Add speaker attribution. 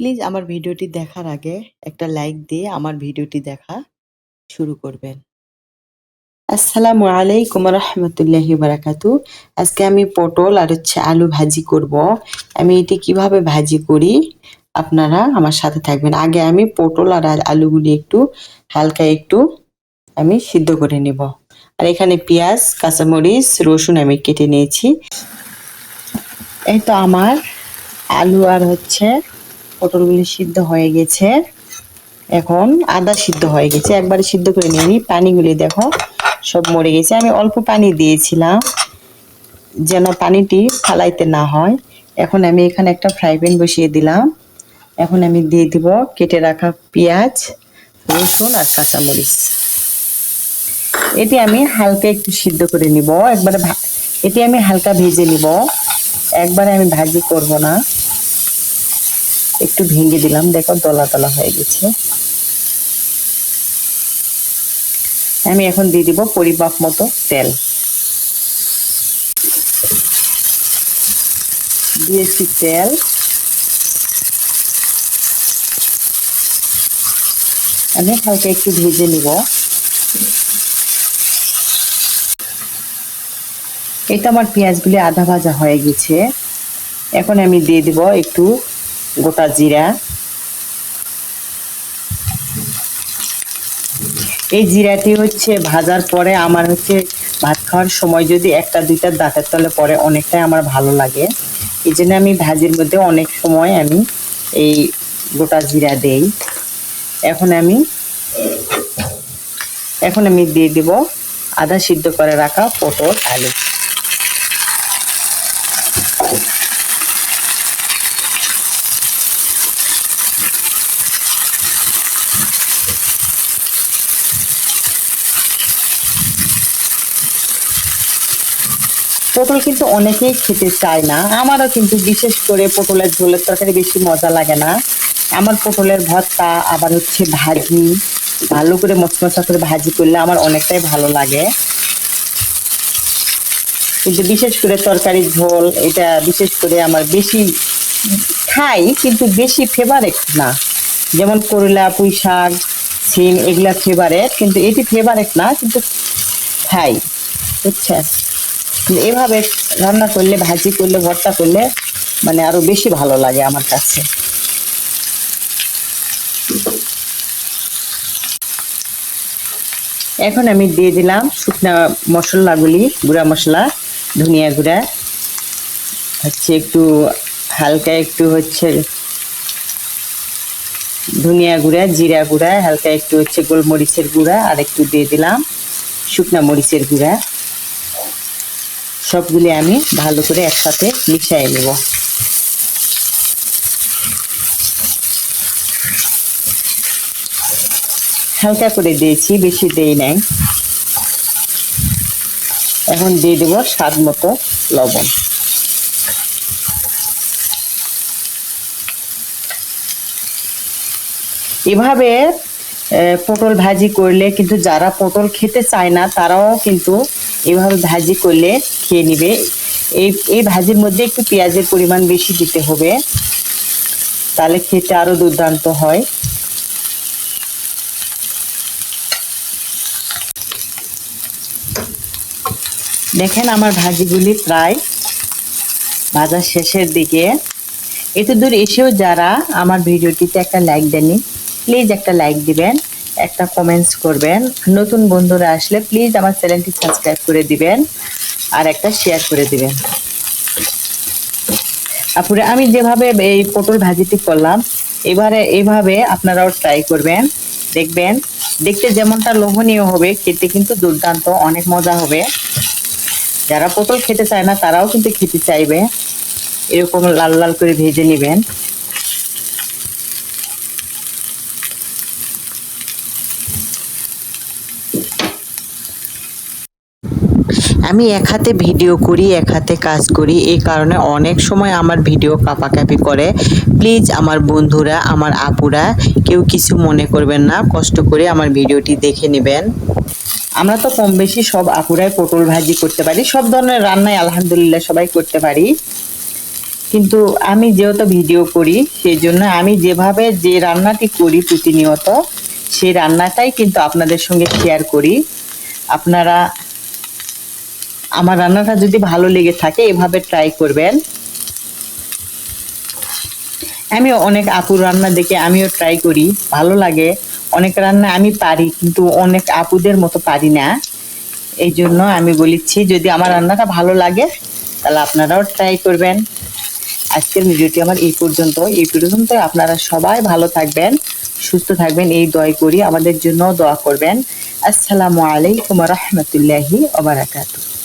Speaker 1: Please আমার ভিডিওটি দেখার আগে একটা লাইক দিয়ে আমার ভিডিওটি দেখা শুরু করবেন। আসসালামু আলাইকুম রহমতুল্লাহি বারাকাতু। আজকে আমি পটল আর হচ্ছে আলু ভাজি করব। আমি এটি কীভাবে ভাজি করি আপনারা আমার সাথে থাকবেন। আগে আমি পটল আর আলুগুলি একটু হালকা একটু আমি সিদ্ধ করে নিব। আর এখানে পেঁয়াজ, কাঁচামরিচ, রসুন আমি কেটে নিয়েছি। এই তো আমার আলু আর হচ্ছে পটলগুলি সিদ্ধ হয়ে গেছে। এখন আদা সিদ্ধ হয়ে গেছে। একবারে সিদ্ধ করে নিয়ে পানিগুলি দেখো, সব মরে গেছে। আমি অল্প পানি দিয়েছিলাম যেন পানিটি ফালাইতে না হয়। এখন আমি এখানে একটা ফ্রাই প্যান বসিয়ে দিলাম। এখন আমি দিয়ে দিব কেটে রাখা পেঁয়াজ, রসুন আর কাঁচামরিচ। এটি আমি হালকা একটু সিদ্ধ করে নিব। একবারে এটি আমি হালকা ভেজে নিব। একবারে আমি ভাজি করব না। একটু ভেঙে দিলাম। দেখো দলা দলা হয়ে গেছে। আমি এখন দিয়ে দিব পরিমাপ মতো তেল। দিয়েছি তেল। আমি হালকা একটু ভেজে নিব। এটা আমার পেঁয়াজগুলি আধা ভাজা হয়ে গেছে। এখন আমি দিয়ে দিব একটু গোটা জিরা। এই জিরাটি হচ্ছে ভাজার পরে আমার হচ্ছে ভাত খাওয়ার সময় যদি একটা, দুইটা দাঁতের তলে পরে অনেকটাই আমার ভালো লাগে। এই জন্য আমি ভাজির মধ্যে অনেক সময় আমি এই গোটা জিরা দেই। এখন আমি এখন আমি দিয়ে দিব আদা সিদ্ধ করে রাখা পটল, আলু। পটল কিন্তু অনেকেই খেতে চায় না। আমারও কিন্তু বিশেষ করে পটলের ঝোলের তরকারি বেশি মজা লাগে না। আমার পটলের ভর্তা, আবার হচ্ছে ভাজি, ভালো করে মশমশা করে ভাজি করলে আমার অনেকটাই ভালো লাগে। কিন্তু বিশেষ করে তরকারি ঝোল, এটা বিশেষ করে আমার বেশি খাই, কিন্তু বেশি ফেভারেট না। যেমন করলা পুঁই শাক সিম, এগুলা ফেভারেট কিন্তু এটি ফেভারেট না, কিন্তু খাই, বুঝছেন? এভাবে রান্না করলে, ভাজি করলে, ভর্তা করলে মানে আরও বেশি ভালো লাগে আমার কাছে। এখন আমি দিয়ে দিলাম শুকনা মশলাগুলি, গুঁড়া মশলা, ধনিয়া গুঁড়া। হচ্ছে একটু হালকা একটু হচ্ছে ধনিয়া গুঁড়া, জিরা গুঁড়া, হালকা একটু হচ্ছে গোলমরিচের গুঁড়া আর একটু দিয়ে দিলাম শুকনা মরিচের গুঁড়া। সবগুলি আমি ভালো করে একসাথে মিশিয়ে নেব। হালকা করে দিয়েছি, বেশি দেই নাই। এখন দিয়ে দেব স্বাদ মতো লবণ। এভাবে পটল ভাজি করলে কিন্তু যারা পটল খেতে চায় না, তারাও কিন্তু এভাবে ভাজি করলে খেয়ে নিবে। এই এই ভাজির মধ্যে একটু পেঁয়াজের পরিমাণ বেশি দিতে হবে। তাহলে খেতে আরও দুর্দান্ত হয়। দেখেন আমার ভাজিগুলি প্রায় ভাজা শেষের দিকে। এত দূর এসেও যারা আমার ভিডিওটিতে একটা লাইক দেননি প্লিজ একটা লাইক দিবেন। একটা কমেন্টস করবেন। নতুন বন্ধুরা আসলে প্লিজ আমার চ্যানেলটি সাবস্ক্রাইব করে দিবেন আর একটা শেয়ার করে দিবেন। তারপরে আমি যেভাবে এই পটল ভাজিটি করলাম, এবারে এইভাবে আপনারাও ট্রাই করবেন। দেখবেন, দেখতে যেমনটা লোভনীয় হবে, খেতে কিন্তু দুর্দান্ত, অনেক মজা হবে। যারা পটল খেতে চায় না, তারাও কিন্তু খেতে চাইবে। এরকম লাল লাল করে ভেজে নেবেন। আমি এক হাতে ভিডিও করি, এক হাতে কাজ করি। এই কারণে অনেক সময় আমার ভিডিও কাপাকাপি করে। প্লিজ, আমার বন্ধুরা, আমার আপুরা, কেউ কিছু মনে করবেন না। কষ্ট করে আমার ভিডিওটি দেখে নেবেন। আমরা তো কম বেশি সব আপুরাই পটল ভাজি করতে পারি। সব ধরনের রান্নাই আলহামদুলিল্লাহ সবাই করতে পারি। কিন্তু আমি যেহেতু ভিডিও করি সেই জন্য আমি যেভাবে যে রান্নাটি করি প্রতিনিয়ত সেই রান্নাটাই কিন্তু আপনাদের সঙ্গে শেয়ার করি। আপনারা আমার রান্নাটা যদি ভালো লেগে থাকে, এভাবে ট্রাই করবেন। আমি অনেক আপুর রান্না দেখে আমিও ট্রাই করি, ভালো লাগে। অনেক রান্না আমি পারি, কিন্তু অনেক আপুদের মতো পারি না। এই জন্য আমি বলেছি যদি আমার রান্নাটা ভালো লাগে, তাহলে আপনারাও ট্রাই করবেন। আজকের ভিডিওটি আমার এই পর্যন্ত। এই পর্যন্ত আপনারা সবাই ভালো থাকবেন, সুস্থ থাকবেন, এই দয় করি। আমাদের জন্য দোয়া করবেন। আসসালামু আলাইকুম রহমতুল্লাহি ওবরাকাতুহ